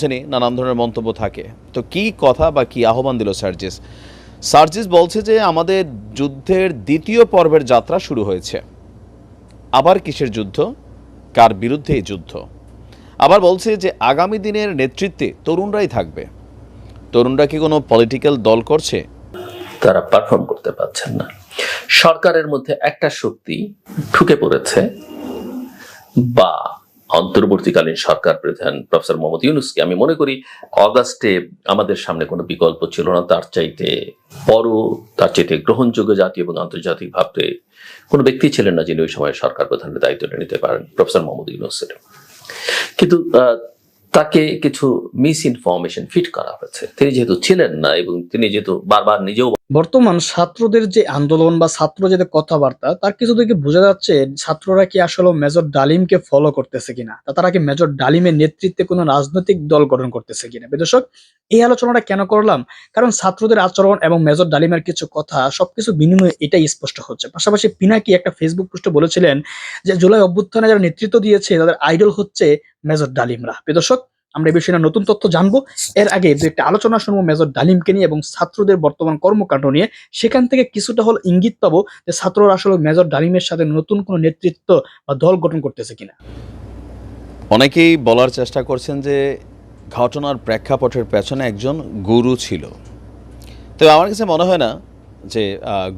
জেনে নানান ধরনের মন্তব্য থাকে। তো কি কথা বা কি আহ্বান দিল সার্জিস? সার্জিস বলছে যে, আমাদের যুদ্ধের দ্বিতীয় পর্বের যাত্রা শুরু হয়েছে। আবার কিসের যুদ্ধ? কার বিরুদ্ধে এই যুদ্ধ? আবার বলছে যে, আগামী দিনের নেতৃত্বে তরুণরাই থাকবে। তরুণরা কি কোনো পলিটিক্যাল দল করছে? তারা পারফর্ম করতে পারছেন না। সরকারের মধ্যে একটা শক্তি ঢুকে পড়েছে বা অন্তর্বর্তীকালীন সরকার প্রধান প্রফেসর মোহাম্মদ ইউনুসকে আমি মনে করি অগাস্টে আমাদের সামনে কোনো বিকল্প ছিল না। তার চাইতে বড়, তার চাইতে গ্রহণযোগ্য জাতীয় এবং আন্তর্জাতিক ভাবে কোনো ব্যক্তি ছিলেন না যিনি ওই সময় সরকার প্রধানের দায়িত্বটা নিতে পারেন প্রফেসর মোহাম্মদ ইউনুসের। কিন্তু তাকে কিছু মিস ইনফরমেশন ফিট করা হয়েছে। তিনি যেহেতু ছিলেন না এবং তিনি যেহেতু বারবার নিজেও বর্তমান ছাত্রদের যে আন্দোলন বা ছাত্র যে কথাবার্তা, তার কিছু থেকে বোঝা যাচ্ছে ছাত্ররা কি আসলে মেজর ডালিমকে ফলো করতেছে কিনা তারা কি মেজর ডালিমের নেতৃত্বে কোনো রাজনৈতিক দল গঠন করতেছে কিনা? বিদর্শক এই আলোচনাটা কেন করলাম? কারণ ছাত্রদের আচরণ এবং মেজর ডালিমের কিছু কথা সবকিছু বিনিময়ে এটাই স্পষ্ট হচ্ছে। পাশাপাশি পিনাকি একটা ফেসবুক পোস্টে বলেছিলেন যে, জুলাই অভ্যুত্থানে যারা নেতৃত্ব দিয়েছে, তাদের আইডল হচ্ছে মেজর ডালিমরা। বিদর্শক আমরা এই বিষয়ে নতুন তথ্য জানব। এর আগে দু একটা আলোচনা শুনব মেজর ডালিমকে নিয়ে এবং ছাত্রদের বর্তমান কর্মকাণ্ড নিয়ে। সেখান থেকে কিছুটা হল ইঙ্গিত পাবো যে ছাত্ররা আসলে মেজর ডালিমের সাথে নতুন কোনো নেতৃত্ব বা দল গঠন করতেছে কিনা। অনেকেই বলার চেষ্টা করছেন যে ঘটনার প্রেক্ষাপটের পেছনে একজন গুরু ছিল। তবে আমার কাছে মনে হয় না যে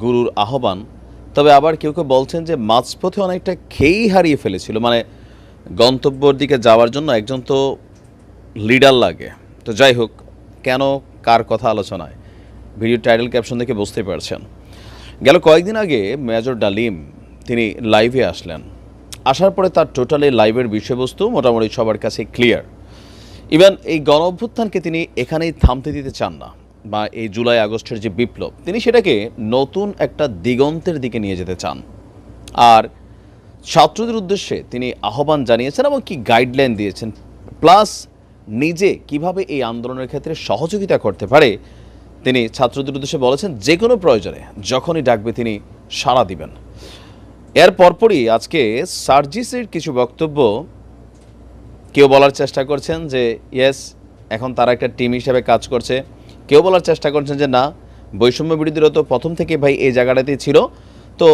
গুরুর আহ্বান, তবে আবার কেউ কেউ বলছেন যে মাঝপথে অনেকটা খেয়েই হারিয়ে ফেলেছিল। মানে গন্তব্যর দিকে যাওয়ার জন্য একজন তো লিডার লাগে। তো যাই হোক, কেন, কার কথা আলোচনায়? ভিডিও টাইটেল ক্যাপশন দেখে বুঝতে পারছেন। গেল কয়েকদিন আগে মেজর ডালিম, তিনি লাইভে আসলেন। আসার পরে তার টোটালি লাইভের বিষয়বস্তু মোটামুটি সবার কাছে ক্লিয়ার ইভেন এই গণ অভ্যুত্থানকে তিনি এখানেই থামতে দিতে চান না, বা এই জুলাই আগস্টের যে বিপ্লব, তিনি সেটাকে নতুন একটা দিগন্তের দিকে নিয়ে যেতে চান। আর ছাত্রদের উদ্দেশ্যে তিনি আহ্বান জানিয়েছেন এবং কি গাইডলাইন দিয়েছেন। প্লাস নিজে কীভাবে এই আন্দোলনের ক্ষেত্রে সহযোগিতা করতে পারে, তিনি ছাত্রদের উদ্দেশ্যে বলেছেন, যে কোনো প্রয়োজনে যখনই ডাকবে তিনি সাড়া দিবেন। এর পরপরই আজকে সার্জিসের কিছু বক্তব্য কেউ বলার চেষ্টা করছেন যে, ইয়েস, এখন তারা একটা টিম হিসেবে কাজ করছে। কেউ বলার চেষ্টা করছেন যে, না, বৈষম্য বিরোধীরা তো প্রথম থেকে ভাই এই জায়গাটাতেই ছিল, তো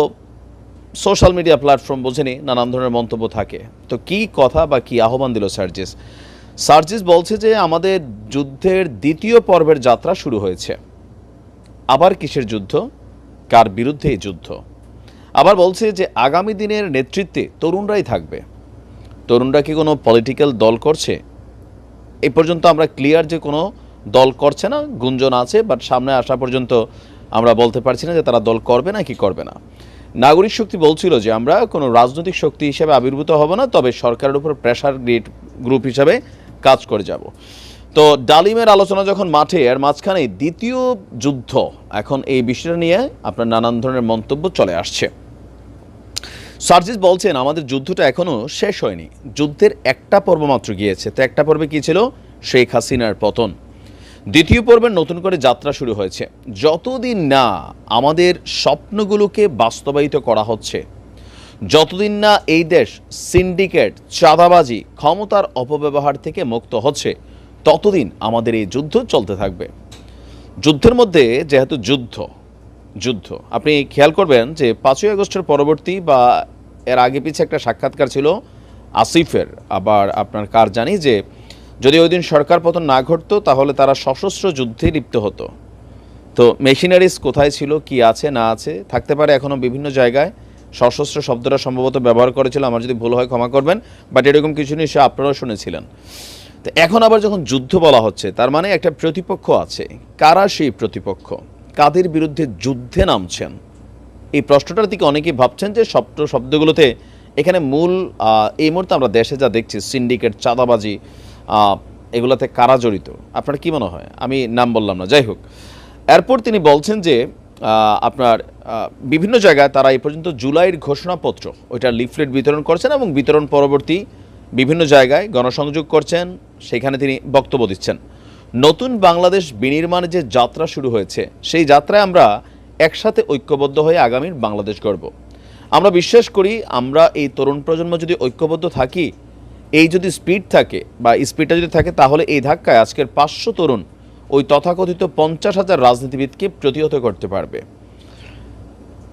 সোশ্যাল মিডিয়া প্ল্যাটফর্ম বোঝেনি, নানান ধরনের মন্তব্য থাকে। তো কি কথা বা কি আহ্বান দিল সার্জিস? সার্জিস বলছে যে আমাদের যুদ্ধের দ্বিতীয় পর্বের যাত্রা শুরু হয়েছে। আবার কিসের যুদ্ধ? কার বিরুদ্ধে এই যুদ্ধ? আবার বলছে যে আগামী দিনের নেতৃত্বে তরুণরাই থাকবে। তরুণরা কি কোনো পলিটিক্যাল দল করছে? এই পর্যন্ত আমরা ক্লিয়ার যে কোনো দল করছে না, গুঞ্জন আছে বাট সামনে আসা পর্যন্ত আমরা বলতে পারছি না যে তারা দল করবে না কি করবে না। নাগরিক শক্তি বলছিল যে আমরা কোনো রাজনৈতিক শক্তি হিসেবে আবির্ভূত হব না, তবে সরকারের উপর প্রেশার গ্রুপ হিসাবে কাজ করে যাব। তো ডালিমের আলোচনা যখন মাঠে আর মাঝখানে দ্বিতীয় যুদ্ধ, এখন এই বিষয়টা নিয়ে আপনার নানান ধরনের মন্তব্য চলে আসছে। সার্জিস বলছেন, আমাদের যুদ্ধটা এখনও শেষ হয়নি। যুদ্ধের একটা পর্ব মাত্র গিয়েছে। তো একটা পর্বে কি ছিল? শেখ হাসিনার পতন। দ্বিতীয় পর্বের নতুন করে যাত্রা শুরু হয়েছে। যতদিন না আমাদের স্বপ্নগুলোকে বাস্তবায়িত করা হচ্ছে যতদিন না এই দেশ সিন্ডিকেট চাঁদাবাজি, ক্ষমতার অপব্যবহার থেকে মুক্ত হচ্ছে, ততদিন আমাদের এই যুদ্ধ চলতে থাকবে। যুদ্ধের মধ্যে যেহেতু যুদ্ধ যুদ্ধ, আপনি খেয়াল করবেন যে পাঁচই আগস্টের পরবর্তী বা এর আগে পিছে একটা সাক্ষাৎকার ছিল আসিফের, আবার আপনার কার জানি যে যদি ওই দিন সরকার পতন না ঘটতো তাহলে তারা সশস্ত্র যুদ্ধে লিপ্ত হতো। তো মেশিনারিজ কোথায় ছিল, কি আছে, না আছে, থাকতে পারে এখনও বিভিন্ন জায়গায়। সশস্ত্র শব্দটা সম্ভবত ব্যবহার করেছিল, আমার যদি ভুল হয় ক্ষমা করবেন বাট এরকম কিছু নিশ্চয়ই আপনারাও শুনেছিলেন। তো এখন আবার যখন যুদ্ধ বলা হচ্ছে, তার মানে একটা প্রতিপক্ষ আছে। কারা সেই প্রতিপক্ষ? কাদের বিরুদ্ধে যুদ্ধে নামছেন? এই প্রশ্নটার দিকে অনেকেই ভাবছেন যে শব্দ, শব্দগুলোতে এখানে মূল এই মুহূর্তে আমরা দেশে যা দেখছি, সিন্ডিকেট, চাঁদাবাজি এগুলোতে কারা জড়িত? আপনার কি মনে হয়? আমি নাম বললাম না। যাই হোক, এরপর তিনি বলছেন যে আপনার বিভিন্ন জায়গায় তারা এই পর্যন্ত জুলাইয়ের ঘোষণাপত্র ওইটা লিফলেট বিতরণ করছেন এবং বিতরণ পরবর্তী বিভিন্ন জায়গায় গণসংযোগ করছেন, সেখানে তিনি বক্তব্য দিচ্ছেন। নতুন বাংলাদেশ বিনির্মাণে যে যাত্রা শুরু হয়েছে, সেই যাত্রায় আমরা একসাথে ঐক্যবদ্ধ হয়ে আগামীর বাংলাদেশ গড়ব। আমরা বিশ্বাস করি আমরা এই তরুণ প্রজন্ম যদি ঐক্যবদ্ধ থাকি, এই যদি স্পিড থাকে বা স্পিডটা যদি থাকে, তাহলে এই ধাক্কায় আজকের পাঁচশো তরুণ ওই তথাকথিত পঞ্চাশ হাজার রাজনীতিবিদকে প্রতিহত করতে পারবে।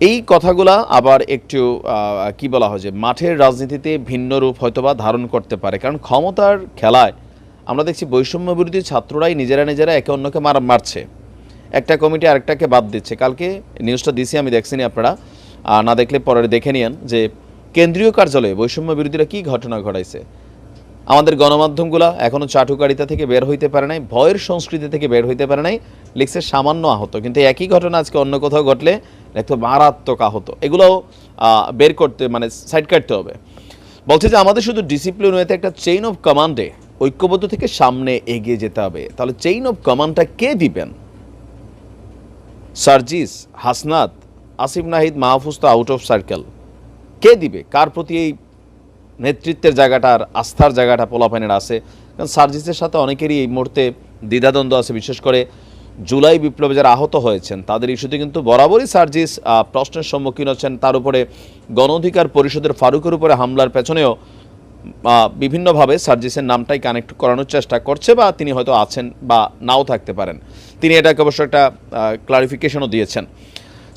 এই কথাগুলা আবার একটু কি বলা হয় যে মাঠের রাজনীতিতে ভিন্ন রূপ হয়তোবা ধারণ করতে পারে। কারণ ক্ষমতার খেলায় আমরা দেখছি বৈষম্য বিরোধী ছাত্ররাই নিজেরা নিজেরা একে অন্যকে মার, মারছে। একটা কমিটি আরেকটাকে বাদ দিচ্ছে। কালকে নিউজটা দিছি, আমি দেখছিনি আপনারা। না দেখলে পরে দেখে নিয়েন যে কেন্দ্রীয় কার্যালয়ে বৈষম্য বিরোধীরা কী ঘটনা ঘটাইছে। আমাদের গণমাধ্যমগুলো এখনও চাটুকারিতা থেকে বের হইতে পারে নাই, ভয়ের সংস্কৃতি থেকে বের হইতে পারে নাই, লিখছে সামান্য আহত। কিন্তু একই ঘটনা আজকে অন্য কোথাও ঘটলে লিখতো মারাত্মক আহত। এগুলো বের করতে মানে সাইড কাটতে হবে। বলছে যে আমাদের শুধু ডিসিপ্লিন ওয়েতে একটা চেইন অফ কমান্ডে ঐক্যবদ্ধ থেকে সামনে এগিয়ে যেতে হবে। তাহলে চেইন অফ কমান্ডটা কে দিবেন? সার্জিস, হাসনাত, আসিফ নাহিদ, মাহফুজ তো আউট অফ সার্কেল কে দিবে? কার প্রতি এই নেতৃত্বের জায়গাটা আর আস্থার জায়গাটা পোলাপানের আছে। কারণ সার্জিসের সাথে অনেকেরই এই মুহূর্তে দ্বিধাদ্বন্দ্ব আছে, বিশেষ করে জুলাই বিপ্লবে যারা আহত হয়েছেন, তাদের ইস্যুতে কিন্তু বরাবরই সার্জিস প্রশ্নের সম্মুখীন হচ্ছেন। তার উপরে গণ অধিকার পরিষদের ফারুকের উপরে হামলার পেছনেও বিভিন্নভাবে সার্জিসের নামটাই কানেক্ট করানোর চেষ্টা করছে বা তিনি হয়তো আছেন বা নাও থাকতে পারেন। তিনি এটাকে অবশ্য একটা ক্লারিফিকেশনও দিয়েছেন।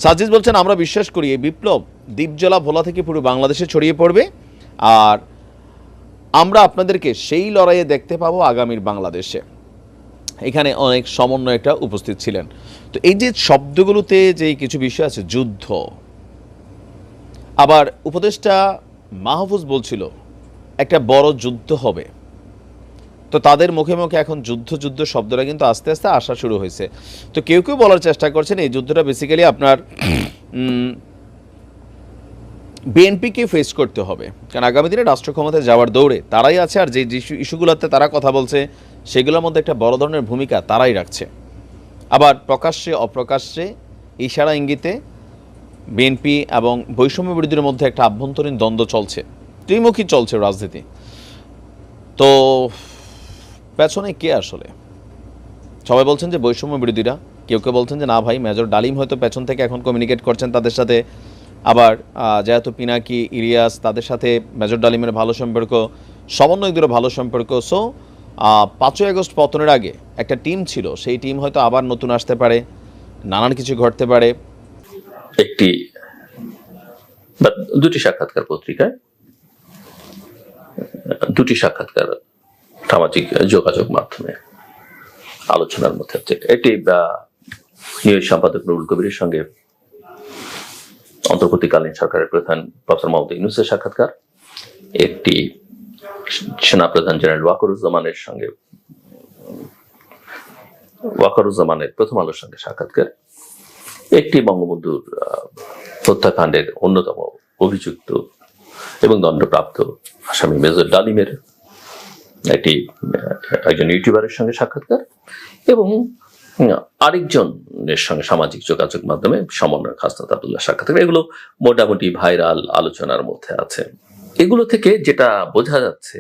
সার্জিস বলছেন, আমরা বিশ্বাস করি এই বিপ্লব দ্বীপজলা ভোলা থেকে পুরো বাংলাদেশে ছড়িয়ে পড়বে। আর আমরা আপনাদেরকে সেই লড়াইয়ে দেখতে পাবো আগামীর বাংলাদেশে। এখানে অনেক সমন্বয়টা উপস্থিত ছিলেন। তো এই যে শব্দগুলোতে যে কিছু বিষয় আছে, যুদ্ধ। আবার উপদেষ্টা মাহফুজ বলছিল, একটা বড় যুদ্ধ হবে। তো তাদের মুখে মুখে এখন যুদ্ধ যুদ্ধ শব্দটা কিন্তু আস্তে আস্তে আসা শুরু হয়েছে। তো কেউ কেউ বলার চেষ্টা করছেন, এই যুদ্ধটা বেসিক্যালি আপনার বিএনপিকে ফেস করতে হবে। কারণ আগামী দিনে রাষ্ট্র ক্ষমতায় যাওয়ার দৌড়ে তারাই আছে আর যে যে ইস্যু- ইস্যুগুলোতে তারা কথা বলছে, সেগুলোর মধ্যে একটা বড় ধরনের ভূমিকা তারাই রাখছে। আবার প্রকাশ্যে, অপ্রকাশ্যে, ইশারা ইঙ্গিতে বিএনপি এবং বৈষম্য বিরোধীদের মধ্যে একটা আভ্যন্তরীণ দ্বন্দ্ব চলছে। ত্রিমুখী চলছে রাজনীতি। তো পেছনে কে আসলে? সবাই বলছেন যে বৈষম্য বিরোধীরা। কেউ কেউ বলছেন যে, না ভাই, মেজর ডালিম হয়তো পেছন থেকে এখন কমিউনিকেট করছেন তাদের সাথে। আবার যেহেতু পিনাকি, ইলিয়াস তাদের সাথে মেজর ডালিমের ভালো সম্পর্ক, সমন্বয়কদেরও ভালো সম্পর্ক সো পাঁচই আগস্ট পতনের আগে একটা টিম ছিল, সেই টিম হয়তো আবার নতুন আসতে পারে, নানান কিছু ঘটতে পারে। একটি দুটি সাক্ষাৎকার পত্রিকায়, দুটি সাক্ষাৎকার সামাজিক যোগাযোগ মাধ্যমে আলোচনার মধ্যে একটি সম্পাদক নুরুল কবিরের সঙ্গে অন্তর্বর্তীকালীন সরকারের প্রধান প্রফেসর মোহাম্মদ ইউনুসের সাক্ষাৎকার। একটি সেনাপ্রধান জেনারেল ওয়াকরুজ্জামানের সঙ্গে, ওয়াকরুজ্জামানের প্রথম আলোর সঙ্গে সাক্ষাৎকার। একটি বঙ্গবন্ধুর হত্যাকাণ্ডের অন্যতম অভিযুক্ত এবং দণ্ডপ্রাপ্ত আসামি মেজর ডালিমের একটি একজন ইউটিউবারের সঙ্গে সাক্ষাৎকার এবং আরেকজনের সঙ্গে সামাজিক যোগাযোগ মাধ্যমে সমন্বয় খাসনাত আবদুল্লাহ সাক্ষাৎকার এগুলো মোটামুটি ভাইরাল আলোচনার মধ্যে আছে। এগুলো থেকে যেটা বোঝা যাচ্ছে,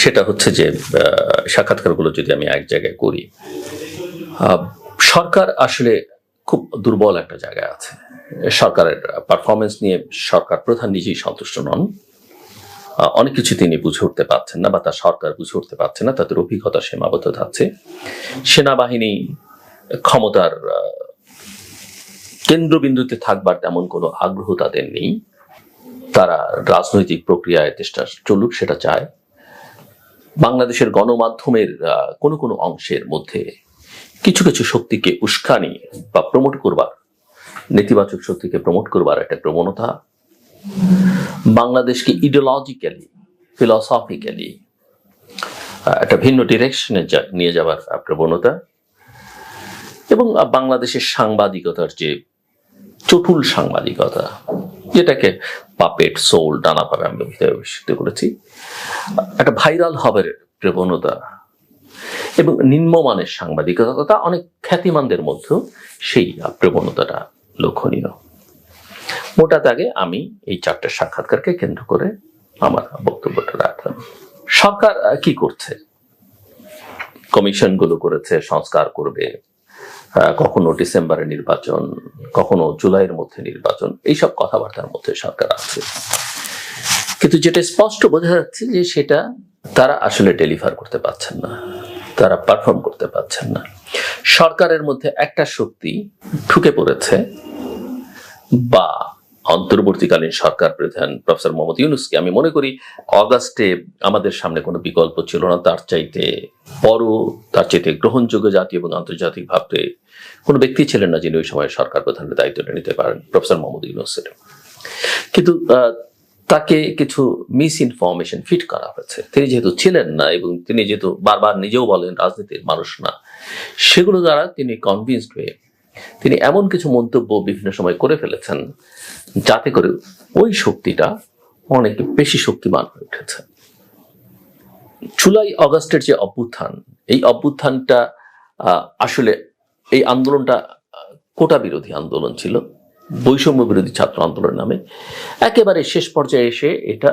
সেটা হচ্ছে যে সাক্ষাৎকারগুলো যদি আমি এক জায়গায় করি সরকার আসলে খুব দুর্বল একটা জায়গায় আছে। সরকারের পারফরমেন্স নিয়ে সরকার প্রধান নিজেই সন্তুষ্ট নন। অনেক কিছু তিনি বুঝে উঠতে পারছেন না বা তার সরকার বুঝে উঠতে পারছে না, তাদের অভিজ্ঞতা সীমাবদ্ধ থাকছে সেনাবাহিনী ক্ষমতার কেন্দ্রবিন্দুতে থাকবার তেমন কোনো আগ্রহ তাদের নেই। তারা রাজনৈতিক প্রক্রিয়ায় চেষ্টা চলুক, সেটা চায়। বাংলাদেশের গণমাধ্যমের কোনো কোনো অংশের মধ্যে কিছু কিছু শক্তিকে উস্কানি বা প্রমোট করবার, নেতিবাচক শক্তিকে প্রমোট করবার একটা প্রবণতা। বাংলাদেশকে ইডিওলজিক্যালি ফিলসফিক্যালি একটা ভিন্ন ডিরেকশনে নিয়ে যাওয়ার প্রবণতা। এবং বাংলাদেশের সাংবাদিকতার যে চটুল সাংবাদিকতা, যেটাকে পাপেট সোল ডানাভাবে আমি অভিষিক্ত করেছি, একটা ভাইরাল হবার প্রবণতা এবং নিম্নমানের সাংবাদিকতা অনেক খ্যাতিমানদের মধ্যেও সেই প্রবণতাটা লক্ষণীয়। মোটা দাগে আমি এই চারটে সাক্ষাৎকারকে কেন্দ্র করে আমার বক্তব্যটা রাখলাম। সরকার কি করছে? কমিশনগুলো করেছে, সংস্কার করবে কখনো ডিসেম্বরে নির্বাচন, কখনো জুলাইয়ের মধ্যে নির্বাচন, এইসব কথাবার্তার মধ্যে সরকার আছে। কিন্তু যেটা স্পষ্ট বোঝা যাচ্ছে যে সেটা তারা আসলে ডেলিভার করতে পারছেন না, তারা পারফর্ম করতে পারছেন না। সরকারের মধ্যে একটা শক্তি ঢুকে পড়েছে বা অন্তর্বর্তীকালীন সরকার প্রধান প্রফেসর মোহাম্মদ ইউনুসকে আমি মনে করি অগাস্টে আমাদের সামনে কোনো বিকল্প ছিল না। তার চাইতে বড়, তার চাইতে গ্রহণযোগ্য জাতীয় এবং আন্তর্জাতিক ভাবে কোনো ব্যক্তি ছিলেন না যিনি ওই সময় সরকার প্রধানের দায়িত্বটা নিতে পারেন প্রফেসর মোহাম্মদ ইউনুসের। কিন্তু তাকে কিছু মিস ইনফরমেশন ফিট করা হয়েছে। তিনি যেহেতু ছিলেন না এবং তিনি যেহেতু বারবার নিজেও বলেন রাজনীতির মানুষ না, সেগুলো দ্বারা তিনি কনভিন্সড হয়ে তিনি এমন কিছু মন্তব্য বিভিন্ন সময় করে ফেলেছেন, যাতে করে ওই শক্তিটা অনেক বেশি শক্তিমান হয়ে উঠেছে। জুলাই অগস্টের যে অভ্যুত্থান, এই অভ্যুত্থানটা আসলে এই আন্দোলনটা কোটা বিরোধী আন্দোলন ছিল, বৈষম্য বিরোধী ছাত্র আন্দোলন নামে। একেবারে শেষ পর্যায়ে এসে এটা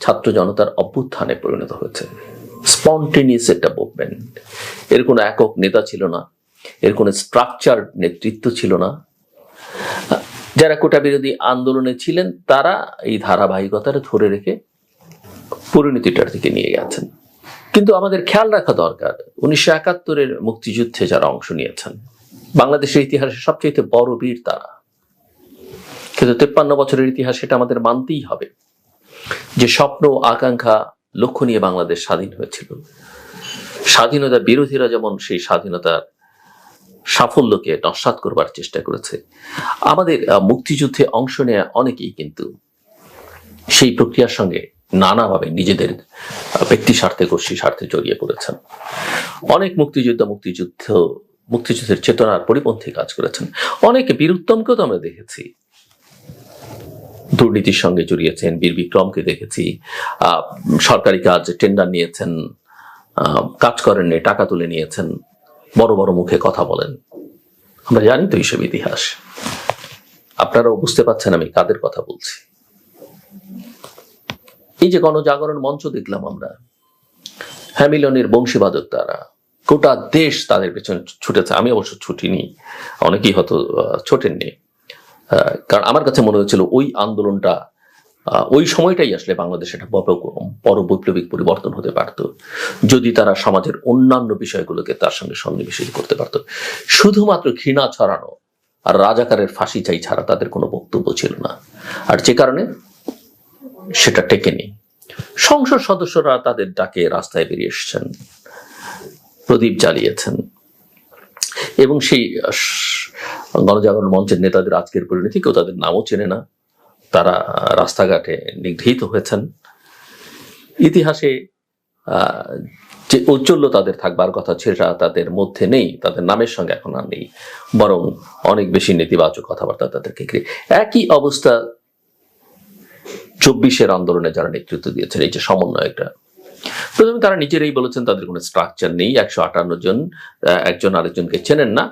ছাত্র জনতার অভ্যুত্থানে পরিণত হয়েছে। স্পন্টেনিয়াস একটা মুভমেন্ট এর কোনো একক নেতা ছিল না। এর কোনো স্ট্রাকচার নেতৃত্ব ছিল না। যারা কোটা বিরোধী আন্দোলনে ছিলেন, তারা এই ধারাবাহিকতাটা ধরে রেখে পরিণতিটার দিকে নিয়ে গেছেন। কিন্তু আমাদের খেয়াল রাখা দরকার, উনিশশো একাত্তরের মুক্তিযুদ্ধে যারা অংশ নিয়েছেন, বাংলাদেশের ইতিহাসে সবচেয়ে বড় বীর তারা। কিন্তু তেপ্পান্ন বছরের ইতিহাস সেটা আমাদের মানতেই হবে, যে স্বপ্ন আকাঙ্ক্ষা লক্ষ্য নিয়ে বাংলাদেশ স্বাধীন হয়েছিল। স্বাধীনতা বিরোধীরা যেমন সেই স্বাধীনতার সাফল্যকে নস্বাত করবার চেষ্টা করেছে। আমাদের মুক্তিযুদ্ধে অংশ নেওয়া অনেকেই কিন্তু সেই প্রক্রিয়ার সঙ্গে নানাভাবে নিজেদের ব্যক্তি স্বার্থে গোষ্ঠী স্বার্থে জড়িয়ে পড়েছেন। অনেক মুক্তিযোদ্ধা মুক্তিযুদ্ধ, মুক্তিযুদ্ধের চেতনার পরিপন্থী কাজ করেছেন। অনেক বীরুত্তমকেও তো আমরা দেখেছি। দুর্নীতির সঙ্গে জড়িয়েছেন, বীর বিক্রমকে দেখেছি। সরকারি কাজ টেন্ডার নিয়েছেন কাজ করেননি, টাকা তুলে নিয়েছেন। বড় বড় মুখে কথা বলেন। আমরা জানি তো এইসব ইতিহাস। আপনারাও বুঝতে পারছেন আমি কাদের কথা বলছি। এই যে গণজাগরণ মঞ্চ দেখলাম আমরা। হ্যামিলনের বংশীবাদক তারা। গোটা দেশ তাদের পেছনে ছুটেছে। আমি অবশ্য ছুটিনি। অনেকেই হয়তো ছোটেননি। কারণ আমার কাছে মনে হয়েছিল ওই আন্দোলনটা ওই সময়টাই আসলে বাংলাদেশে একটা বড় বৈপ্লবিক পরিবর্তন হতে পারত। যদি তারা সমাজের অন্যান্য বিষয়গুলোকে তার সঙ্গে সন্নিবেশিত করতে পারত। শুধুমাত্র ঘৃণা ছড়ানো আর রাজাকারের ফাঁসি চাই ছাড়া তাদের কোনো বক্তব্য ছিল না। আর যে কারণে সেটা টেকেনি। সংসদ সদস্যরা তাদের ডাকে রাস্তায় বেরিয়ে এসেছেন, প্রদীপ জ্বালিয়েছেন। এবং সেই গণজাগরণ মঞ্চের নেতাদের আজকের পরিণতি কেউ তাদের নামও চেনে না। তারা রাস্তাঘাটে নিগৃহীত হয়েছেন। ইতিহাসে যে ঔজ্জ্বল্য তাদের থাকবার কথা সেটা তাদের মধ্যে নেই, তাদের নামের সঙ্গে এখন আর নেই, বরং অনেক বেশি নেতিবাচক কথাবার্তা তাদেরকে ঘিরে। একই অবস্থা চব্বিশের আন্দোলনে যারা নেতৃত্ব দিয়েছেন, এই যে সমন্বয়করা। প্রথমে তারা নিজেরাই বলেছেন, তাদের কোনো স্ট্রাকচার নেই, একশো আটান্ন জন একজন আরেকজনকে চেনেন না।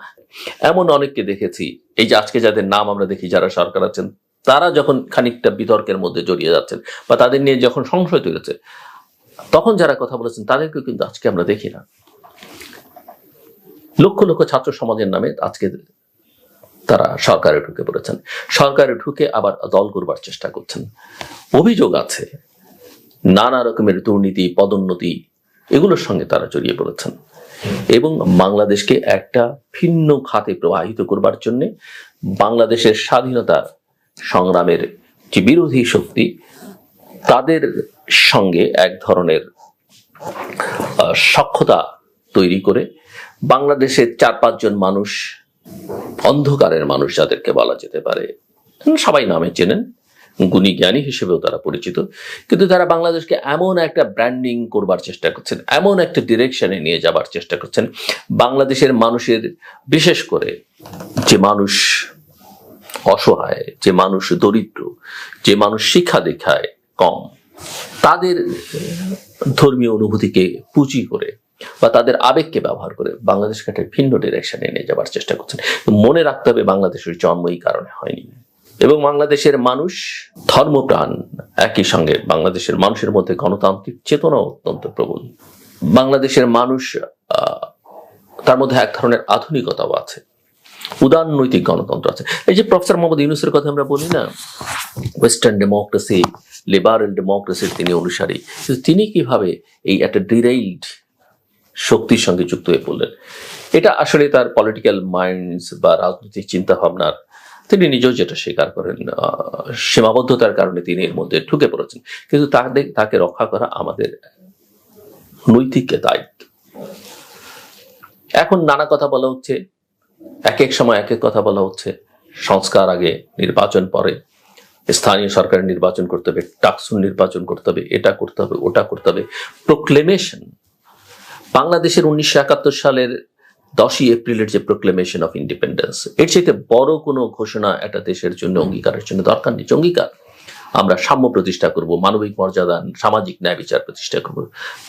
এমন অনেককে দেখেছি, এই যে আজকে যাদের নাম আমরা দেখি, যারা সরকার আছেন তারা যখন খানিকটা বিতর্কের মধ্যে জড়িয়ে যাচ্ছেন বা তাদের নিয়ে যখন সংশয় তৈরি হচ্ছে, তখন যারা কথা বলেছেন তাদেরকে কিন্তু আজকে আমরা দেখি না। লক্ষ লক্ষ ছাত্র সমাজের নামে আজকে তারা সরকারে ঢুকে পড়েছেন। সরকারে ঢুকে আবার দল করবার চেষ্টা করছেন। অভিযোগ আছে, নানা রকমের দুর্নীতি, পদোন্নতি, এগুলোর সঙ্গে তারা জড়িয়ে পড়েছেন। এবং বাংলাদেশকে একটা ভিন্ন খাতে প্রবাহিত করবার জন্য বাংলাদেশের স্বাধীনতা সংগ্রামের যে বিরোধী শক্তি, তাদের সঙ্গে এক ধরনের সক্ষতা তৈরি করে বাংলাদেশের চার পাঁচজন মানুষ, অন্ধকারের মানুষ যাদেরকে বলা যেতে পারে, সবাই নামে চেনেন, গুণী জ্ঞানী হিসেবেও তারা পরিচিত, কিন্তু তারা বাংলাদেশকে এমন একটা ব্র্যান্ডিং করবার চেষ্টা করছেন, এমন একটা ডিরেকশনে নিয়ে যাবার চেষ্টা করছেন, বাংলাদেশের মানুষের, বিশেষ করে যে মানুষ অসহায়, যে মানুষ দরিদ্র, যে মানুষ শিক্ষা দীক্ষায় কম, তাদের ধর্মীয় অনুভূতিকে পুঁজি করে বা তাদের আবেগকে ব্যবহার করে বাংলাদেশকে একটা ভিন্ন ডিরেকশনে নিয়ে যাবার চেষ্টা করছেন। মনে রাখতে হবে বাংলাদেশের জন্ম এই কারণে হয়নি। এবং বাংলাদেশের মানুষ ধর্মপ্রাণ একই সঙ্গে বাংলাদেশের মানুষের মধ্যে গণতান্ত্রিক চেতনা অত্যন্ত প্রবল। বাংলাদেশের মানুষ তার মধ্যে এক ধরনের আধুনিকতাও আছে। উদারনৈতিক গণতন্ত্র আছে। এই যে প্রফেসর মোহাম্মদ ইউনুসের কথা আমরা বলি না ওয়েস্টার্ন ডেমোক্রেসি লিবারেল ডেমোক্রেসির তিনি অনুসারী। কিন্তু তিনি কীভাবে এই একটা ডিরেইলড শক্তির সঙ্গে যুক্ত হয়ে পড়লেন? এটা আসলে তার পলিটিক্যাল মাইন্ডস বা রাজনৈতিক চিন্তা ভাবনার তিনি নিজেও যেটা স্বীকার করেন সীমাবদ্ধতার কারণে তিনি এর মধ্যে ঢুকে পড়েছেন। কিন্তু তাদের, তাকে রক্ষা করা আমাদের নৈতিক দায়িত্ব। এখন নানা কথা বলা হচ্ছে এক এক সময় এক এক কথা বলা হচ্ছে। সংস্কার আগে, নির্বাচন পরে। স্থানীয় সরকার নির্বাচন করতে হবে টাকসুন নির্বাচন করতে হবে, এটা করতে হবে, ওটা করতে হবে। প্রোক্লেমেশন বাংলাদেশের উনিশশো একাত্তর সালের দশই এপ্রিলের যে প্রোক্লেমেশন অফ ইন্ডিপেন্ডেন্স এর চাইতে বড় কোনো ঘোষণা একটা দেশের জন্য অঙ্গীকারের জন্য দরকার নেই, অঙ্গীকার। আমরা সাম্য প্রতিষ্ঠা করব, মানবিক মর্যাদা, সামাজিক ন্যায় বিচার প্রতিষ্ঠা করব।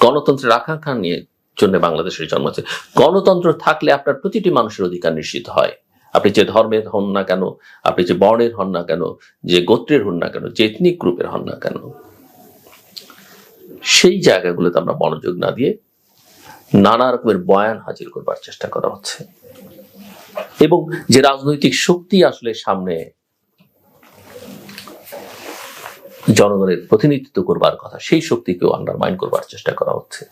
গণতন্ত্রের আকাঙ্ক্ষা নিয়ে জন্য বাংলাদেশের জন্ম আছে গণতন্ত্র থাকলে আপনার প্রতিটি মানুষের অধিকার নিশ্চিত হয়। আপনি যে ধর্মের হন না কেন, আপনি যে বর্ণের হন না কেন, যে গোত্রের হন না কেন, যে এথনিক গ্রুপের হন না কেন, সেই জায়গাগুলোতে আমরা মনোযোগ না দিয়ে নানা রকমের বয়ান হাজির করবার চেষ্টা করা হচ্ছে। এবং যে রাজনৈতিক শক্তি আসলে সামনে জনগণের প্রতিনিধিত্ব করবার কথা, সেই শক্তিকেও আন্ডারমাইন করবার চেষ্টা করা হচ্ছে।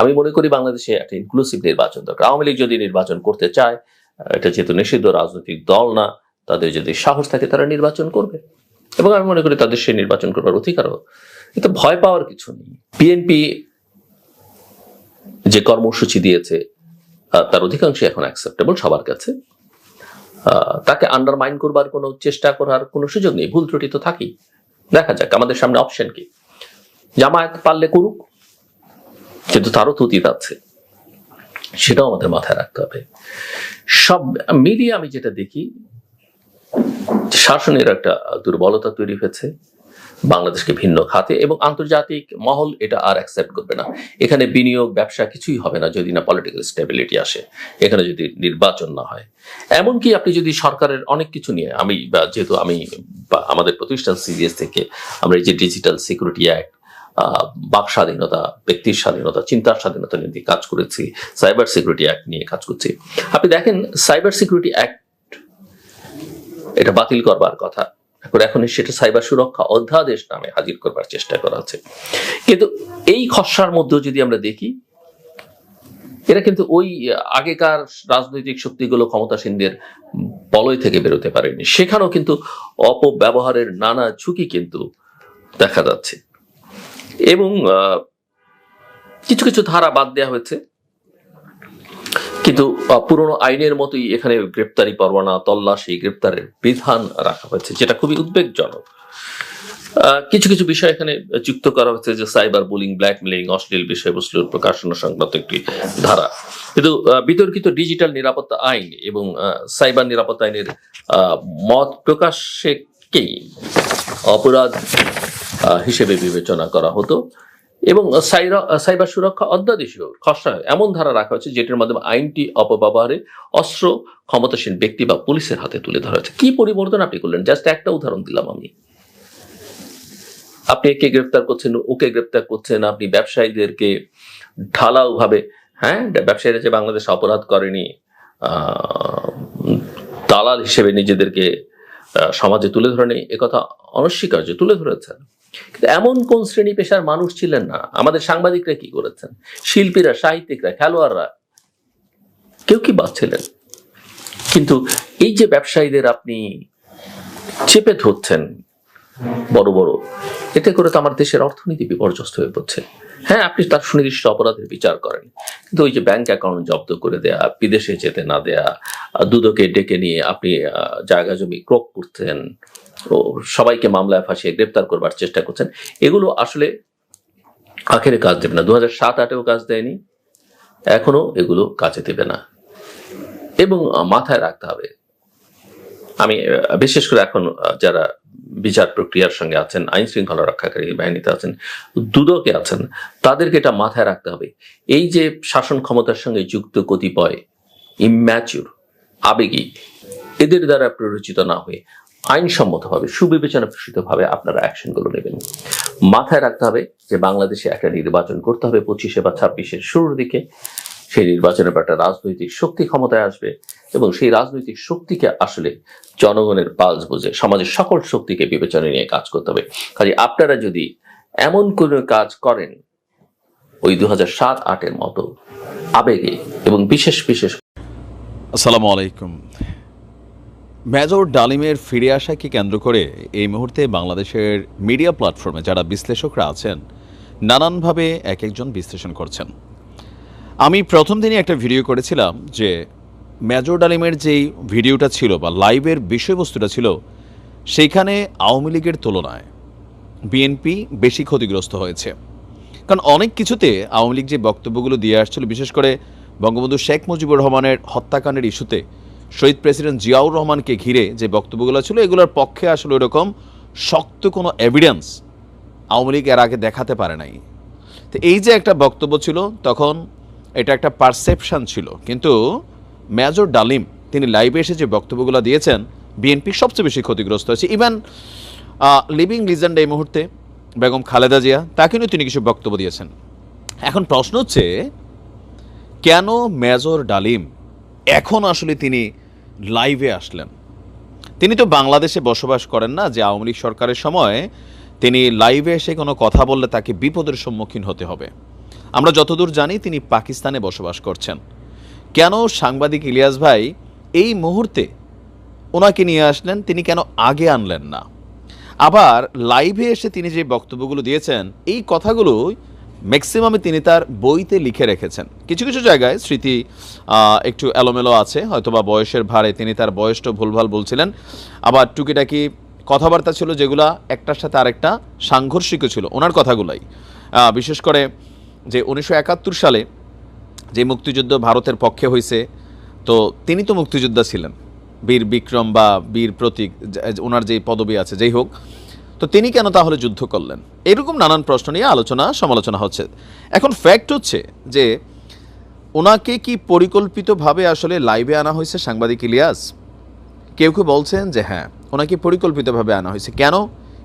আমি মনে করি বাংলাদেশে একটা ইনক্লুসিভ নির্বাচন দরকার। আওয়ামী লীগ যদি নির্বাচন করতে চায় এটা যেহেতু নিষিদ্ধ রাজনৈতিক দল না, তাদের যদি সাহস থাকে তারা নির্বাচন করবে। এবং আমি মনে করি তাদের সেই নির্বাচন করবার অধিকারও। এতে ভয় পাওয়ার কিছু নেই। বিএনপি যে কর্মসূচি দিয়েছে তার অধিকাংশ এখন অ্যাকসেপ্টেবল সবার কাছে। তাকে আন্ডারমাইন করবার কোনো চেষ্টা করার কোনো সুযোগ নেই। ভুল ত্রুটি তো থাকেই। দেখা যাক, আমাদের সামনে অপশন কি? জামায়াত পারলে করুক কিন্তু তারও তো অতীত আছে। সেটাও আমাদের মাথায় রাখতে হবে। সব মিলিয়ে আমি যেটা দেখি, শাসনের একটা দুর্বলতা তৈরি হয়েছে, বাংলাদেশকে ভিন্ন খাতে এবং আন্তর্জাতিক মহল এটা আর অ্যাকসেপ্ট করবে না। এখানে বিনিয়োগ, ব্যবসা কিছুই হবে না যদি না পলিটিক্যাল স্টেবিলিটি আসে, এখানে যদি নির্বাচন না হয়। এমনকি আপনি যদি সরকারের অনেক কিছু নিয়ে, আমি যেহেতু আমি আমাদের প্রতিষ্ঠান সিরিয়াস থেকে আমরা এই যে ডিজিটাল সিকিউরিটি অ্যাক্ট বাক স্বাধীনতা, ব্যক্তির স্বাধীনতা, চিন্তার স্বাধীনতা নিয়ে কাজ করেছি সাইবার সিকিউরিটি অ্যাক্ট নিয়ে কাজ করছি। আপনি দেখেন সাইবার সিকিউরিটি অ্যাক্ট এটা বাতিল করবার কথা। এখন সেটা সাইবার সুরক্ষা অধ্যাদেশ নামে হাজির করবার চেষ্টা করা হচ্ছে। কিন্তু এই খসড়ার মধ্যেও যদি আমরা দেখি, এরা কিন্তু ওই আগেকার রাজনৈতিক শক্তিগুলো ক্ষমতাসীনদের বলয় থেকে বেরোতে পারেনি। সেখানেও কিন্তু অপব্যবহারের নানা ঝুঁকি কিন্তু দেখা যাচ্ছে। এবং কিছু কিছু ধারা বাদ দেওয়া হয়েছে। কিন্তু পুরনো আইনের মতোই এখানে গ্রেপ্তারি পরোয়ানা, তল্লাশি, গ্রেপ্তারের বিধান রাখা হয়েছে, যেটা খুবই উদ্বেগজনক। কিছু কিছু বিষয় এখানে যুক্ত করা হয়েছে যে সাইবার বুলিং ব্ল্যাকমেলিং অশ্লীল বিষয়বস্তুর প্রকাশনা সংক্রান্ত একটি ধারা। কিন্তু বিতর্কিত ডিজিটাল নিরাপত্তা আইন এবং সাইবার নিরাপত্তা আইনের মত প্রকাশকেই অপরাধ হিসেবে বিবেচনা করা হতো। এবং সাইবার সুরক্ষা অধ্যাদেশীয় খসড়া এমন ধারা রাখা হয়েছে যেটির মাধ্যমে আইনটি অপব্যবহারে অস্ত্র, ক্ষমতাসীন ব্যক্তি বা পুলিশের হাতে তুলে ধরা হয়েছে। কি পরিবর্তন আপনি করলেন? জাস্ট একটা উদাহরণ দিলাম আমি। আপনি একে গ্রেপ্তার করছেন, ওকে গ্রেপ্তার করছেন, আপনি ব্যবসায়ীদেরকে ঢালাও ভাবে হ্যাঁ ব্যবসায়ীরা যে বাংলাদেশ অপরাধ করেনি দালাল হিসেবে নিজেদেরকে সমাজে তুলে ধরে নেই একথা অনস্বীকার্য, তুলে ধরেছেন। কিন্তু এমন কোন শ্রেণি পেশার মানুষ ছিলেন না? আমাদের সাংবাদিকরা কি করেছেন? শিল্পীরা, সাহিত্যিকরা, খেলোয়াড়রা? কেউ কি বাঁচছিলেন? কিন্তু এই যে ব্যবসায়ীদের আপনি চেপে ধরছেন, বড় বড়, এতে করে তো আমার দেশের অর্থনীতি বিপর্যস্ত হয়ে পড়ছে। হ্যাঁ আপনি তার সুনির্দিষ্ট অপরাধের বিচার করেন। কিন্তু ওই যে ব্যাংক অ্যাকাউন্ট জব্দ করে দেয়া, বিদেশে যেতে না দেয়া, দুদকে ডেকে নিয়ে আপনি জায়গা জমি ক্রোক করতেন সবাইকে মামলায় ফাঁসিয়ে গ্রেপ্তার করবার চেষ্টা করছেন। এগুলো আসলে আখেরে কাজ দেবে না। দু হাজার সাত আটেও কাজ দেয়নি। এখনও এগুলো কাজে দেবে না। এবং মাথায় রাখতে হবে, আমি, বিশেষ করে এখন যারা বিচার প্রক্রিয়ার সঙ্গে আছেন, আইন শৃঙ্খলা রক্ষাকারী বাহিনীতে আছেন, দুদকে আছেন, তাদেরকে এটা মাথায় রাখতে হবে। এই যে শাসন ক্ষমতার সঙ্গে যুক্ত কতিপয় ইম্যাচিউর আবেগী, এদের দ্বারা প্ররোচিত না হয়ে আইনসম্মতভাবে, সুবিবেচনা প্রসূতভাবে আপনারা অ্যাকশনগুলো নেবেন। মাথায় রাখতে হবে যে বাংলাদেশে একটা নির্বাচন করতে হবে পঁচিশে বা ছাব্বিশের শুরুর দিকে। সেই নির্বাচনের পর একটা রাজনৈতিক শক্তি ক্ষমতায় আসবে এবং সেই রাজনৈতিক শক্তিকে আসলে জনগণের পালস বুঝে, সমাজের সকল শক্তিকে বিবেচনা নিয়ে কাজ করতে হবে। কাজে আপনারা যদি এমন কোনো কাজ করেন, ওই দু হাজার সাত, আটের মতো আবেগে এবং বিশেষ বিশেষ আসসালামু আলাইকুম। মেজর ডালিমের ফিরে আসাকে কেন্দ্র করে এই মুহূর্তে বাংলাদেশের মিডিয়া প্ল্যাটফর্মে যারা বিশ্লেষকরা আছেন, নানানভাবে এক একজন বিশ্লেষণ করছেন। আমি প্রথম দিনই একটা ভিডিও করেছিলাম যে মেজর ডালিমের যেই ভিডিওটা ছিল বা লাইভের বিষয়বস্তুটা ছিল, সেইখানে আওয়ামী লীগের তুলনায় বিএনপি বেশি ক্ষতিগ্রস্ত হয়েছে। কারণ অনেক কিছুতে আওয়ামী লীগ যে বক্তব্যগুলো দিয়ে আসছিল, বিশেষ করে বঙ্গবন্ধু শেখ মুজিবুর রহমানের হত্যাকাণ্ডের ইস্যুতে শহীদ প্রেসিডেন্ট জিয়াউর রহমানকে ঘিরে যে বক্তব্যগুলো ছিল, এগুলোর পক্ষে আসলে ওরকম শক্ত কোনো এভিডেন্স আওয়ামী লীগ এর আগে দেখাতে পারে নাই। তো এই যে একটা বক্তব্য ছিল, তখন এটা একটা পারসেপশন ছিল। কিন্তু মেজর ডালিম, তিনি লাইভে এসে যে বক্তব্যগুলো দিয়েছেন বিএনপি সবচেয়ে বেশি ক্ষতিগ্রস্ত হয়েছে। ইভেন লিভিং লিজেন্ড এই মুহূর্তে, বেগম খালেদা জিয়া, তাকে নিয়ে তিনি কিছু বক্তব্য দিয়েছেন। এখন প্রশ্ন হচ্ছে, কেন মেজর ডালিম এখন আসলে তিনি লাইভে আসলেন। তিনি তো বাংলাদেশে বসবাস করেন না, যে আওয়ামী লীগ সরকারের সময় তিনি লাইভে এসে কোনো কথা বললে তাকে বিপদের সম্মুখীন হতে হবে। আমরা যতদূর জানি তিনি পাকিস্তানে বসবাস করছেন। কেন সাংবাদিক ইলিয়াস ভাই, এই মুহূর্তে ওনাকে নিয়ে আসলেন, তিনি কেন আগে আনলেন না? আবার লাইভে এসে তিনি যে বক্তব্যগুলো দিয়েছেন, এই কথাগুলো ম্যাক্সিমামে তিনি তার বইতে লিখে রেখেছেন। কিছু কিছু জায়গায় স্মৃতি একটু এলোমেলো আছে, হয়তোবা বয়সের ভারে তিনি তার বয়সটা ভুলভাল বলছিলেন। আবার টুকিটাকি কথাবার্তা ছিল যেগুলা একটার সাথে আরেকটা সাংঘর্ষিকও ছিল, ওনার কথাগুলাই। বিশেষ করে যে উনিশশো একাত্তর সালে যে মুক্তিযুদ্ধ ভারতের পক্ষে হয়েছে তো তিনি তো মুক্তিযোদ্ধা ছিলেন। বীর বিক্রম বা বীর প্রতীক ওনার যে পদবি আছে, যেই হোক তো তিনি কেন তাহলে যুদ্ধ করলেন? এরকম নানান প্রশ্ন নিয়ে আলোচনা, সমালোচনা হচ্ছে। এখন ফ্যাক্ট হচ্ছে যে ওনাকে কি পরিকল্পিতভাবে আসলে লাইভে আনা হয়েছে সাংবাদিক ইলিয়াস? কেউ কেউ বলছেন যে হ্যাঁ ওনাকে পরিকল্পিতভাবে আনা হয়েছে? কেন?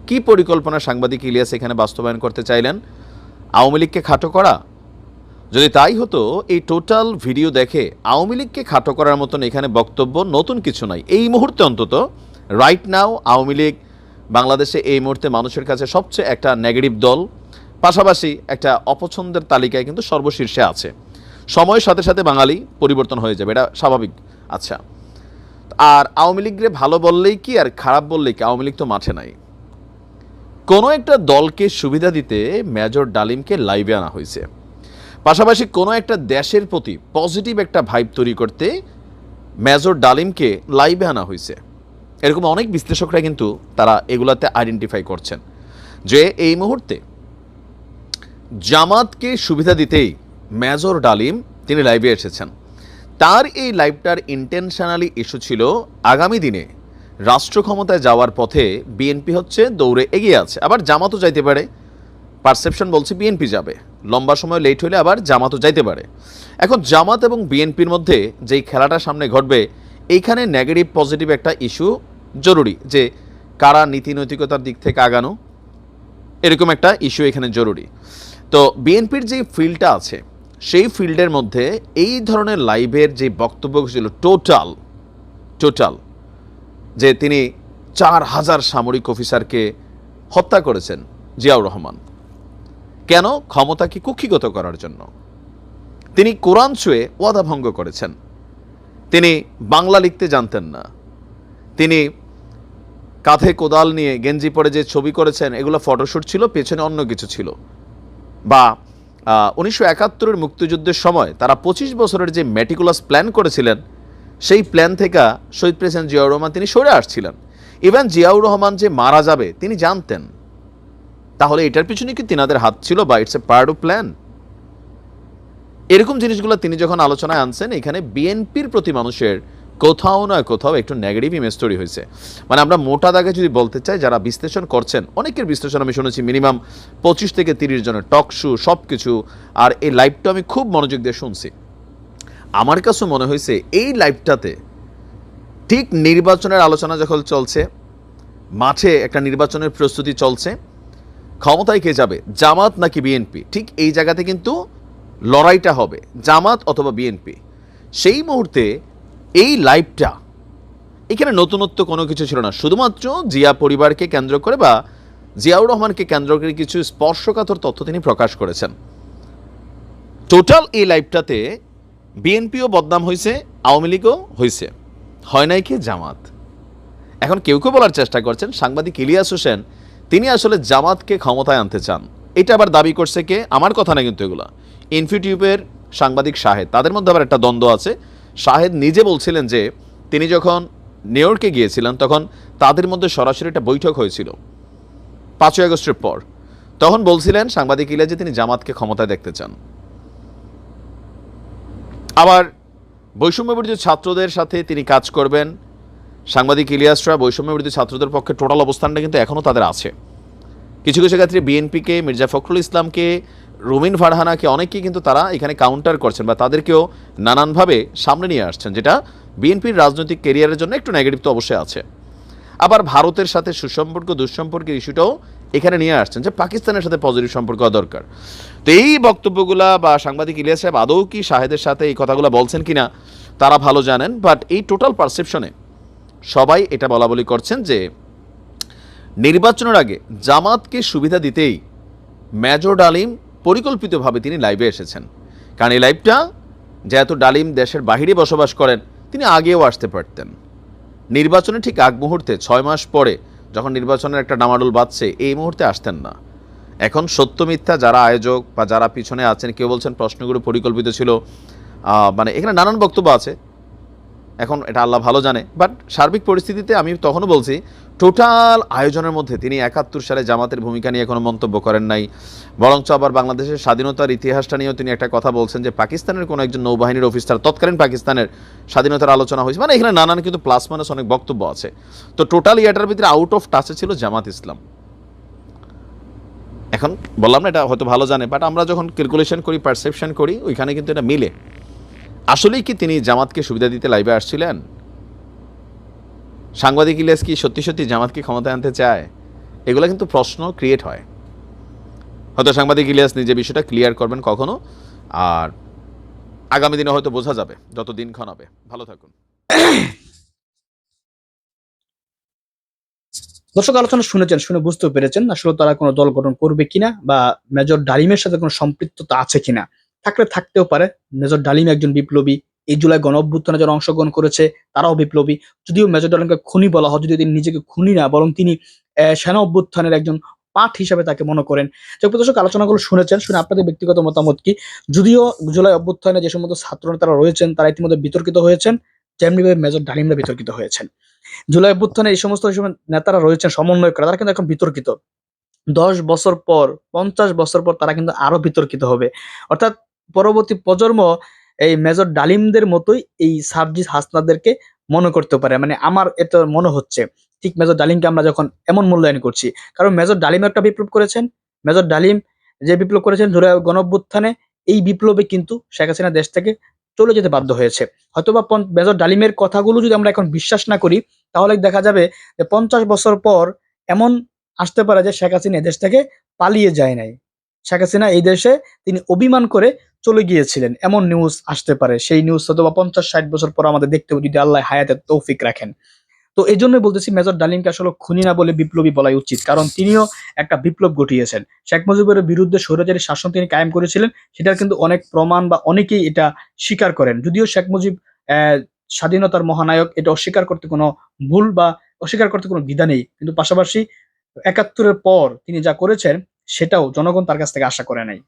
কি পরিকল্পনা সাংবাদিক ইলিয়াস এখানে বাস্তবায়ন করতে চাইলেন? আওয়ামী লীগকে খাটো করা? যদি তাই হতো, এই টোটাল ভিডিও দেখে আওয়ামী লীগকে খাটো করার মতন এখানে বক্তব্য নতুন কিছু নাই। এই মুহূর্তে অন্তত রাইট নাও আওয়ামী লীগ বাংলাদেশে এই মুহূর্তে মানুষের কাছে সবচেয়ে একটা নেগেটিভ দল, পাশাপাশি একটা অপছন্দের তালিকায় কিন্তু সর্বশীর্ষে আছে। সময়ের সাথে সাথে বাঙালি পরিবর্তন হয়ে যাবে, এটা স্বাভাবিক। আচ্ছা আর আওয়ামী লীগরে ভালো বললেই কি আর খারাপ বললেই কি? আওয়ামী লীগ তো মাঠে নাই। কোনো একটা দলকে সুবিধা দিতে মেজর ডালিমকে লাইভে আনা হয়েছে। পাশাপাশি কোনো একটা দেশের প্রতি পজিটিভ একটা ভাইব তৈরি করতে মেজর ডালিমকে লাইভে আনা হয়েছে। এরকম অনেক বিশ্লেষকরা কিন্তু তারা এগুলাতে আইডেন্টিফাই করছেন যে এই মুহূর্তে জামাতকে সুবিধা দিতেই মেজর ডালিম তিনি লাইভে এসেছেন। তার এই লাইভটার ইন্টেনশনালি ইস্যু ছিল আগামী দিনে রাষ্ট্র ক্ষমতায় যাওয়ার পথে বিএনপি হচ্ছে দৌড়ে এগিয়ে আছে। আবার জামাতও যাইতে পারে। পারসেপশন বলছে বিএনপি যাবে। লম্বা সময় লেট হলে আবার জামাতও যাইতে পারে। এখন জামাত এবং বিএনপির মধ্যে যেই খেলাটা সামনে ঘটবে, এইখানে নেগেটিভ পজিটিভ একটা ইস্যু জরুরি যে কারা নীতি নৈতিকতার দিক থেকে আগানো, এরকম একটা ইস্যু এখানে জরুরি। তো বিএনপির যে ফিল্ডটা আছে, সেই ফিল্ডের মধ্যে এই ধরনের লাইভের যে বক্তব্য ছিল টোটাল টোটাল যে তিনি চার হাজার সামরিক অফিসারকে হত্যা করেছেন জিয়াউর রহমান। কেন? ক্ষমতাকে কুক্ষিগত করার জন্য। তিনি কোরআন ছুঁয়ে ওয়াদা ভঙ্গ করেছেন। তিনি বাংলা লিখতে জানতেন না। তিনি কাঁধে কোদাল নিয়ে গেঞ্জি পরে যে ছবি করেছেন, এগুলো ফটোশ্যুট ছিল, পেছনে অন্য কিছু ছিল। বা উনিশশো একাত্তরের মুক্তিযুদ্ধের সময় তারা পঁচিশ বছরের যে মেটিকুলাস প্ল্যান করেছিলেন, সেই প্ল্যান থেকে শহীদ প্রেসিডেন্ট জিয়াউর রহমান তিনি সরে আসছিলেন। ইভেন জিয়াউর রহমান যে মারা যাবে, তিনি জানতেন। তাহলে এটার পিছনে কি তিনাদের হাত ছিল বা it's a part of plan এরকম জিনিসগুলো তিনি যখন আলোচনায় আনছেন, এখানে বিএনপির প্রতি মানুষের কোথাও না কোথাও একটু নেগেটিভ ইমেজ তৈরি হয়েছে। মানে আমরা মোটা দাগে যদি বলতে চাই, যারা বিশ্লেষণ করছেন, অনেকের বিশ্লেষণ আমি শুনেছি মিনিমাম পঁচিশ থেকে তিরিশ জনের টক শো সব কিছু আর এই লাইভটা আমি খুব মনোযোগ দিয়ে শুনছি। আমার কাছে মনে হয়েছে, এই লাইভটাতে ঠিক নির্বাচনের আলোচনা যখন চলছে, মাঠে একটা নির্বাচনের প্রস্তুতি চলছে, ক্ষমতায় কে যাবে? জামাত নাকি বিএনপি ঠিক এই জায়গাতে কিন্তু লড়াইটা হবে, জামাত অথবা বিএনপি সেই মুহূর্তে এই লাইভটা, এখানে নতুনত্ব কোনো কিছু ছিল না। শুধুমাত্র জিয়া পরিবারকে কেন্দ্র করে বা জিয়াউর রহমানকে কেন্দ্র করে কিছু স্পর্শকাতর তথ্য তিনি প্রকাশ করেছেন। টোটাল এই লাইভটাতে বিএনপিও বদনাম হয়েছে আওয়ামী লীগও হয়েছে হয় নাই কি? জামাত। এখন কেউ কেউ বলার চেষ্টা করছেন, সাংবাদিক ইলিয়াস হোসেন, তিনি আসলে জামাতকে ক্ষমতায় আনতে চান। এটা আবার দাবি করছে কে? আমার কথা না কিন্তু এগুলো। ইনফিটিউবের সাংবাদিক শাহেদ তাদের মধ্যে আবার একটা দ্বন্দ্ব আছে। শাহেদ নিজে বলছিলেন যে, তিনি যখন নিউ ইয়র্কে গিয়েছিলেন, তখন তাদের মধ্যে সরাসরি একটা বৈঠক হয়েছিল, পাঁচই আগস্টের পর। তখন বলছিলেন সাংবাদিক ইলিয়াস যে তিনি জামাতকে ক্ষমতায় দেখতে চান। আবার বৈষম্য বিরোধী ছাত্রদের সাথে তিনি কাজ করবেন। সাংবাদিক ইলিয়াসরা বৈষম্য বিরোধী ছাত্রদের পক্ষে টোটাল অবস্থানটা কিন্তু এখনও তাদের আছে। কিছু কিছু ক্ষেত্রে বিএনপিকে, মির্জা ফখরুল ইসলামকে রুমিন ফারহানাকে অনেকেই কিন্তু তারা এখানে কাউন্টার করছেন বা তাদেরকেও নানানভাবে সামনে নিয়ে আসছেন, যেটা বিএনপির রাজনৈতিক কেরিয়ারের জন্য একটু নেগেটিভ তো অবশ্যই আছে। আবার ভারতের সাথে সুসম্পর্ক, দুঃসম্পর্কের ইস্যুটাও এখানে নিয়ে আসছেন যে পাকিস্তানের সাথে পজিটিভ সম্পর্ক দরকার। তো এই বক্তব্যগুলা বা সাংবাদিক ইলিয়াস সাহেব আদৌ কি শাহেদের সাথে এই কথাগুলো বলছেন কিনা, তারা ভালো জানেন বাট এই টোটাল পারসেপশনে সবাই এটা বলা বলি করছেন যে নির্বাচনের আগে জামাতকে সুবিধা দিতেই মেজর ডালিম পরিকল্পিতভাবে তিনি লাইভে এসেছেন। কারণ এই লাইভটা যেহেতু ডালিম দেশের বাহিরে বসবাস করেন, তিনি আগেও আসতে পারতেন। নির্বাচনে ঠিক আগ মুহূর্তে, ছয় মাস পরে যখন নির্বাচনের একটা ডামাডোল বাজছে, এই মুহূর্তে আসতেন না। এখন সত্য মিথ্যা যারা আয়োজক বা যারা পিছনে আছেন, কেউ বলছেন প্রশ্নগুলো পরিকল্পিত ছিল মানে এখানে নানান বক্তব্য আছে এখন এটা আল্লাহ ভালো জানে। বাট সার্বিক পরিস্থিতিতে আমি তখনও বলছি টোটাল আয়োজনের মধ্যে তিনি একাত্তর সালে জামাতের ভূমিকা নিয়ে কোনো মন্তব্য করেন নাই। বরঞ্চ আবার বাংলাদেশের স্বাধীনতার ইতিহাসটা নিয়েও তিনি একটা কথা বলছেন যে পাকিস্তানের কোনো একজন নৌবাহিনীর অফিসার, তৎকালীন পাকিস্তানের স্বাধীনতার আলোচনা হয়েছে। মানে এখানে নানান কিন্তু প্লাস মাইনাস অনেক বক্তব্য আছে। তো টোটাল ইয়াটার ভিতরে আউট অফ টাচে ছিল জামাত ইসলাম। এখন বললাম না এটা হয়তো ভালো জানে বাট আমরা যখন ক্যালকুলেশন করি পারসেপশন করি, ওইখানে কিন্তু এটা মিলে। আসলেই কি তিনি জামাতকে সুবিধা দিতে লাইভে আসছিলেন? সাংবাদিক ইলিয়াস কি সত্যি সত্যি জামাতকে ক্ষমতায় আনতে চায়? এগুলো কিন্তু প্রশ্ন ক্রিয়েট হয়। হয়তো সাংবাদিক ইলিয়াস নিজে বিষয়টা ক্লিয়ার করবেন কখনো, আর আগামী দিনে হয়তো বোঝা যাবে যত দিনক্ষণ হবে। ভালো থাকুন। দর্শক, আলোচনা শুনেছেন, শুনে বুঝতে পেরেছেন। আসলে তারা কোনো দল গঠন করবে কিনা বা মেজর ডালিমের সাথে কোনো সম্পৃক্ততা আছে কিনা? থাকলে থাকতেও পারে। মেজর ডালিম একজন বিপ্লবী, এই জুলাই গণ অভ্যুত্থানে যারা অংশগ্রহণ করেছে, তারাও বিপ্লবী। যদিও মেজর ডালিমকে খুনি বলা হয়, যদিও তিনি নিজেকে খুনি না, বরং তিনি সেনা অভ্যুত্থানের একজন পাঠ হিসাবে তাকে মনে করেন। যোগ্য দর্শক, আলোচনাগুলো শুনেছেন, শুনে আপনাদের ব্যক্তিগত মতামত কি? যদিও জুলাই অভ্যুত্থানে যে সমস্ত ছাত্র নেতারা রয়েছেন, তারা ইতিমধ্যে বিতর্কিত হয়েছেন তেমনিভাবে মেজর ডালিমরা বিতর্কিত হয়েছেন। জুলাই অভ্যুত্থানে এই সমস্ত নেতারা রয়েছেন সমন্বয় করে তারা কিন্তু এখন বিতর্কিত। দশ বছর পর, পঞ্চাশ বছর পর তারা কিন্তু আরও বিতর্কিত হবে। অর্থাৎ পরবর্তী প্রজন্ম এই মেজর ডালিমদের মতোই এই সার্জিস হাসনাদেরকে মনে করতে পারে। মানে আমার এটা মনে হচ্ছে, ঠিক মেজর ডালিমকে আমরা যখন এমন মূল্যায়ন করছি, কারণ মেজর ডালিম একটা বিপ্লব করেছেন। মেজর ডালিম যে বিপ্লব করেছেন জুলাই গণঅভ্যুত্থানে এই বিপ্লবে কিন্তু শেখ হাসিনা দেশ থেকে চলে যেতে বাধ্য হয়েছে। হয়তোবা মেজর ডালিমের কথাগুলো যদি আমরা এখন বিশ্বাস না করি, তাহলে দেখা যাবে যে পঞ্চাশ বছর পর এমন আসতে পারে যে শেখ হাসিনা দেশ থেকে পালিয়ে যায় নাই। শেখ হাসিনা এই দেশে তিনি অভিমান করে চলে গিয়েছিলেন। এমন নিউজ আসতে পারে। সেই নিউজ হয়তো বা পঞ্চাশ, ষাট বছর পর আমাদের দেখতে হবে যদি আল্লাহ হায়াতের তৌফিক রাখেন। তো এই জন্যই বলতেছি মেজর ডালিমকে আসলে খুনি না বলে বিপ্লবী বলাই উচিত। কারণ তিনিও একটা বিপ্লব ঘটিয়েছেন। শেখ মুজিবের বিরুদ্ধে স্বৈরাচারী শাসন তিনি কায়েম করেছিলেন। সেটার কিন্তু অনেক প্রমাণ বা অনেকেই এটা স্বীকার করেন। যদিও শেখ মুজিব স্বাধীনতার মহানায়ক, এটা অস্বীকার করতে কোনো ভুল বা অস্বীকার করতে কোনো বিধা নেই। কিন্তু পাশাপাশি একাত্তরের পর তিনি যা করেছেন সেটাও জনগণ তার কাছ থেকে আশা করে নাই